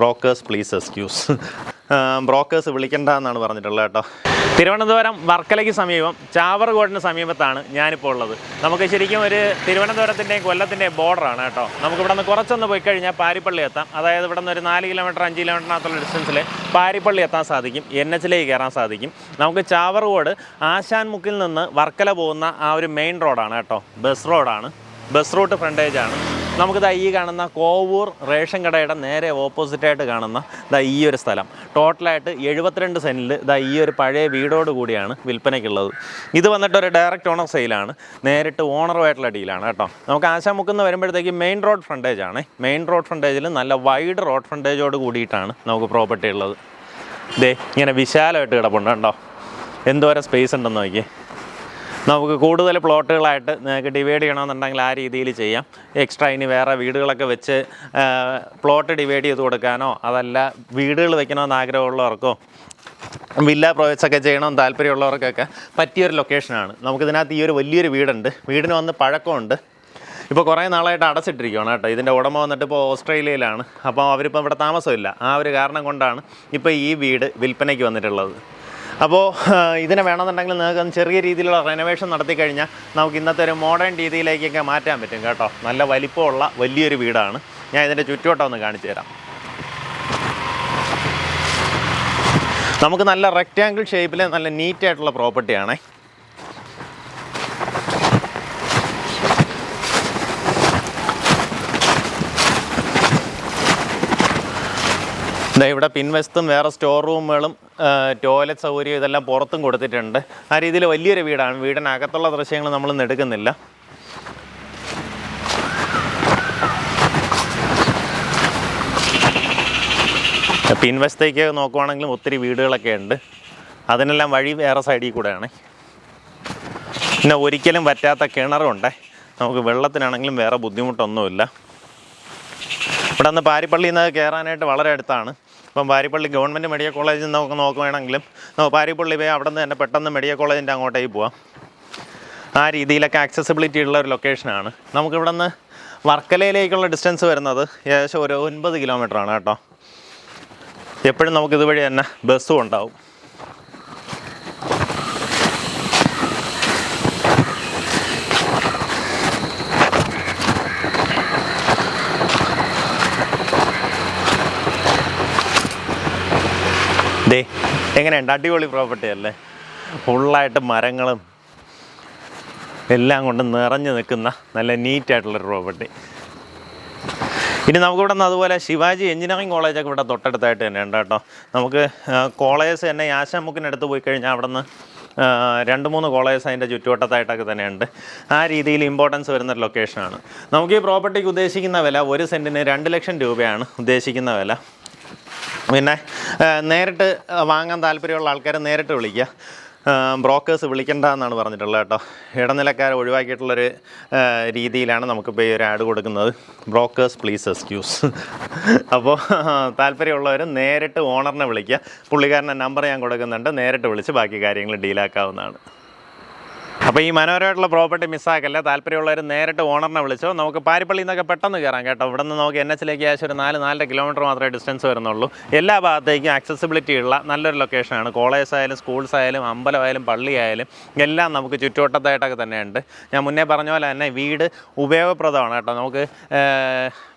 Brokers please excuse brokers വിളിക്കണ്ട എന്നാണ് പറഞ്ഞിട്ടുള്ളത് കേട്ടോ. തിരുവനന്തപുരം വർക്കലയ്ക്ക് സമീപം ചാവർകോടിന് സമീപത്താണ് ഞാനിപ്പോൾ ഉള്ളത്. നമുക്ക് ശരിക്കും ഒരു തിരുവനന്തപുരത്തിന്റെയും കൊല്ലത്തിന്റെയും ബോർഡറാണ് കേട്ടോ. നമുക്ക് ഇവിടെ നിന്ന് കുറച്ചൊന്ന് പോയി കഴിഞ്ഞാൽ പാരിപ്പള്ളി എത്താം. അതായത് ഇവിടെ നിന്ന് ഒരു നാല് കിലോമീറ്റർ അഞ്ച് കിലോമീറ്ററിനകത്തുള്ള ഡിസ്റ്റൻസിൽ പാരിപ്പള്ളി എത്താൻ സാധിക്കും എൻ എച്ചിലേക്ക് കയറാൻ സാധിക്കും. നമുക്ക് ചാവർകോട് ആശാൻമുക്കിൽ നിന്ന് വർക്കല പോകുന്ന ആ ഒരു മെയിൻ റോഡാണ് കേട്ടോ. ബസ് റോഡാണ് ബസ് റൂട്ട് ഫ്രണ്ടേജാണ് നമുക്കിതാ ഈ കാണുന്ന കോവൂർ റേഷൻ കടയുടെ നേരെ ഓപ്പോസിറ്റായിട്ട് കാണുന്ന ദാ ഈ ഒരു സ്ഥലം. ടോട്ടലായിട്ട് എഴുപത്തിരണ്ട് സെന്റിൽ ദാ ഈ ഒരു പഴയ വീടോട് കൂടിയാണ് വിൽപ്പനയ്ക്കുള്ളത്. ഇത് വന്നിട്ട് ഒരു ഡയറക്റ്റ് ഓണർ സെയിലാണ് നേരിട്ട് ഓണറുമായിട്ടുള്ള ഡീലാണ് കേട്ടോ. നമുക്ക് ആശാമുക്കുന്ന് വരുമ്പോഴത്തേക്ക് മെയിൻ റോഡ് ഫ്രണ്ടേജ് ആണ്. മെയിൻ റോഡ് ഫ്രണ്ടേജിൽ നല്ല വൈഡ് റോഡ് ഫ്രണ്ടേജോട് കൂടിയിട്ടാണ് നമുക്ക് പ്രോപ്പർട്ടി ഉള്ളത്. ഇതേ ഇങ്ങനെ വിശാലമായിട്ട് കിടപ്പുണ്ട് കേട്ടോ എന്തോരം സ്പേസ് ഉണ്ടെന്ന് നോക്കിയേ. നമുക്ക് കൂടുതൽ പ്ലോട്ടുകളായിട്ട് നിങ്ങൾക്ക് ഡിവൈഡ് ചെയ്യണമെന്നുണ്ടെങ്കിൽ ആ രീതിയിൽ ചെയ്യാം. എക്സ്ട്രാ ഇനി വേറെ വീടുകളൊക്കെ വെച്ച് പ്ലോട്ട് ഡിവൈഡ് ചെയ്ത് കൊടുക്കാനോ അതല്ല വീടുകൾ വെക്കണമെന്ന് ആഗ്രഹമുള്ളവർക്കോ വില്ല പ്രോജക്ട്സൊക്കെ ചെയ്യണമെന്ന് താല്പര്യമുള്ളവർക്കൊക്കെ പറ്റിയൊരു ലൊക്കേഷനാണ് നമുക്കിതിനകത്ത് ഈ ഒരു വലിയൊരു വീടുണ്ട്. വീടിന് വന്ന് പഴക്കമുണ്ട്. ഇപ്പോൾ കുറേ നാളായിട്ട് അടച്ചിട്ടിരിക്കുകയാണ് കേട്ടോ. ഇതിന്റെ ഉടമ വന്നിട്ട് ഇപ്പോൾ ഓസ്ട്രേലിയയിലാണ്. അപ്പോൾ അവരിപ്പോൾ ഇവിടെ താമസമില്ല. ആ ഒരു കാരണം കൊണ്ടാണ് ഇപ്പോൾ ഈ വീട് വിൽപ്പനയ്ക്ക് വന്നിട്ടുള്ളത്. അപ്പോൾ ഇതിനെ വേണമെന്നുണ്ടെങ്കിൽ നിങ്ങൾക്ക് ചെറിയ രീതിയിലുള്ള റെനോവേഷൻ നടത്തി കഴിഞ്ഞാൽ നമുക്ക് ഇന്നത്തെ ഒരു മോഡേൺ രീതിയിലേക്കൊക്കെ മാറ്റാൻ പറ്റും കേട്ടോ. നല്ല വലിപ്പമുള്ള വലിയൊരു വീടാണ്. ഞാൻ ഇതിന്റെ ചുറ്റുവട്ടം ഒന്ന് കാണിച്ചു തരാം. നമുക്ക് നല്ല റെക്റ്റാങ്കിൾ ഷേപ്പിലെ നല്ല നീറ്റായിട്ടുള്ള പ്രോപ്പർട്ടിയാണേ ഇവിടെ പിൻവശത്തും വേറെ സ്റ്റോർ റൂമുകളും ടോയ്ലറ്റ് സൗകര്യം ഇതെല്ലാം പുറത്തും കൊടുത്തിട്ടുണ്ട്. ആ രീതിയിൽ വലിയൊരു വീടാണ്. വീടിനകത്തുള്ള ദൃശ്യങ്ങൾ നമ്മൾ എടുക്കുന്നില്ല. പിൻവശത്തേക്ക് നോക്കുവാണെങ്കിലും ഒത്തിരി വീടുകളൊക്കെ ഉണ്ട്. അതിനെല്ലാം വഴി വേറെ സൈഡിൽ കൂടെയാണ്. പിന്നെ ഒരിക്കലും പറ്റാത്ത കിണറുണ്ട്. നമുക്ക് വെള്ളത്തിനാണെങ്കിലും വേറെ ബുദ്ധിമുട്ടൊന്നുമില്ല. ഇവിടെ നിന്ന് പാരിപ്പള്ളിയിൽ നിന്ന് കയറാനായിട്ട് വളരെ അടുത്താണ്. ഇപ്പം പാരിപ്പള്ളി ഗവൺമെന്റ് മെഡിക്കൽ കോളേജിൽ നിന്ന് നമുക്ക് നോക്കുകയാണെങ്കിലും നമുക്ക് പാരിപ്പള്ളി പോയി അവിടെ നിന്ന് തന്നെ പെട്ടെന്ന് മെഡിക്കൽ കോളേജിന്റെ അങ്ങോട്ടേക്ക് പോവാം. ആ രീതിയിലൊക്കെ ആക്സസിബിലിറ്റി ഉള്ള ഒരു ലൊക്കേഷനാണ് നമുക്കിവിടെ നിന്ന് വർക്കലയിലേക്കുള്ള ഡിസ്റ്റൻസ് വരുന്നത് ഏകദേശം ഒരു ഒൻപത് കിലോമീറ്ററാണ് കേട്ടോ. എപ്പോഴും നമുക്ക് ഇതുവഴി തന്നെ ബസ്സും ഉണ്ടാവും. ദേ എങ്ങനെയുണ്ട്? അടിപൊളി പ്രോപ്പർട്ടി അല്ലേ? ഫുള്ളായിട്ട് മരങ്ങളും എല്ലാം കൊണ്ട് നിറഞ്ഞു നിൽക്കുന്ന നല്ല നീറ്റായിട്ടുള്ളൊരു പ്രോപ്പർട്ടി ഇനി നമുക്കിവിടെ നിന്ന് അതുപോലെ ശിവാജി എഞ്ചിനീയറിംഗ് കോളേജൊക്കെ ഇവിടെ തൊട്ടടുത്തായിട്ട് തന്നെ ഉണ്ട് കേട്ടോ. നമുക്ക് കോളേജ് തന്നെ യാശാമുക്കിനടുത്ത് പോയി കഴിഞ്ഞാൽ അവിടെ നിന്ന് രണ്ട് മൂന്ന് കോളേജ് അതിന്റെ ചുറ്റുവട്ടത്തായിട്ടൊക്കെ തന്നെയുണ്ട്. ആ രീതിയിൽ ഇമ്പോർട്ടൻസ് വരുന്നൊരു ലൊക്കേഷനാണ് നമുക്ക് ഈ പ്രോപ്പർട്ടിക്ക് ഉദ്ദേശിക്കുന്ന വില ഒരു സെന്റിന് രണ്ട് ലക്ഷം രൂപയാണ് ഉദ്ദേശിക്കുന്ന വില. പിന്നെ നേരിട്ട് വാങ്ങാൻ താല്പര്യമുള്ള ആൾക്കാരെ നേരിട്ട് വിളിക്കുക. ബ്രോക്കേഴ്സ് വിളിക്കേണ്ട എന്നാണ് പറഞ്ഞിട്ടുള്ളത് കേട്ടോ. ഇടനിലക്കാരെ ഒഴിവാക്കിയിട്ടുള്ളൊരു രീതിയിലാണ് നമുക്കിപ്പോൾ ഈ ഒരു ആഡ് കൊടുക്കുന്നത്. Brokers please excuse. അപ്പോൾ താല്പര്യമുള്ളവർ നേരിട്ട് ഓണറിനെ വിളിക്കുക. പുള്ളിക്കാരന്റെ നമ്പർ ഞാൻ കൊടുക്കുന്നുണ്ട്. നേരിട്ട് വിളിച്ച് ബാക്കി കാര്യങ്ങൾ ഡീലാക്കാവുന്നതാണ്. അപ്പോൾ ഈ മനോഹരമായിട്ടുള്ള പ്രോപ്പർട്ടി മിസ്സാക്കല്ല താല്പര്യമുള്ളവർ നേരിട്ട് ഓണറിനെ വിളിച്ചോ. നമുക്ക് പാരിപ്പള്ളിയിൽ നിന്നൊക്കെ പെട്ടെന്ന് കയറാം കേട്ടോ. ഇവിടെ നിന്ന് നമുക്ക് എൻ എച്ചിലേക്ക് ഏകദേശം ഒരു നാല് നാലര കിലോമീറ്റർ മാത്രമേ ഡിസ്റ്റൻസ് വരുന്നുള്ളൂ. എല്ലാ ഭാഗത്തേക്കും ആക്സസിബിലിറ്റി ഉള്ള നല്ലൊരു ലൊക്കേഷനാണ് കോളേജ് ആയാലും സ്കൂൾസ് ആയാലും അമ്പലമായാലും പള്ളിയായാലും എല്ലാം നമുക്ക് ചുറ്റുവട്ടത്തായിട്ടൊക്കെ തന്നെയുണ്ട്. ഞാൻ മുന്നേ പറഞ്ഞ പോലെ തന്നെ വീട് ഉപയോഗപ്രദമാണ് കേട്ടോ. നമുക്ക്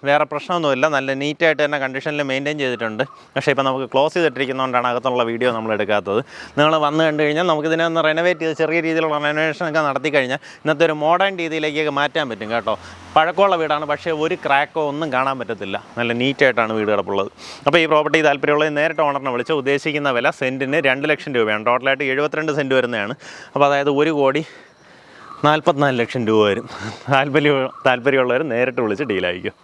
വേറെ പ്രശ്നമൊന്നുമില്ല. നല്ല നീറ്റായിട്ട് തന്നെ കണ്ടീഷനിൽ മെയിന്റെയിൻ ചെയ്തിട്ടുണ്ട്. പക്ഷേ ഇപ്പോൾ നമുക്ക് ക്ലോസ് ചെയ്തിട്ടിരിക്കുന്നതുകൊണ്ടാണ് അകത്തുള്ള വീഡിയോ നമ്മൾ എടുക്കാത്തത് നിങ്ങൾ വന്നു കണ്ടു കഴിഞ്ഞാൽ നമുക്ക് ഇതിനെ ഒന്ന് റെനോവേറ്റ് ചെയ്ത് ചെറിയ രീതിയിലുള്ള റെനോവേഷൻ ഒക്കെ നടത്തി കഴിഞ്ഞാൽ ഇന്നത്തെ ഒരു മോഡേൺ രീതിയിലേക്കൊക്കെ മാറ്റാൻ പറ്റും കേട്ടോ. പഴക്കമുള്ള വീടാണ് പക്ഷേ ഒരു ക്രാക്കോ ഒന്നും കാണാൻ പറ്റത്തില്ല. നല്ല നീറ്റായിട്ടാണ് വീട് കിടപ്പുള്ളത് അപ്പോൾ ഈ പ്രോപ്പർട്ടി താല്പര്യമുള്ളത് നേരിട്ട് ഓണറിനെ വിളിച്ച് ഉദ്ദേശിക്കുന്ന വില സെന്റിന് രണ്ട് ലക്ഷം രൂപയാണ്. ടോട്ടലായിട്ട് എഴുപത്തിരണ്ട് സെന്റ് വരുന്നതാണ്. അപ്പോൾ അതായത് ഒരു കോടി നാൽപ്പത്തിനാല് ലക്ഷം രൂപ വരും. താല്പര്യം താല്പര്യമുള്ളവർ നേരിട്ട് വിളിച്ച് ഡീലായിരിക്കും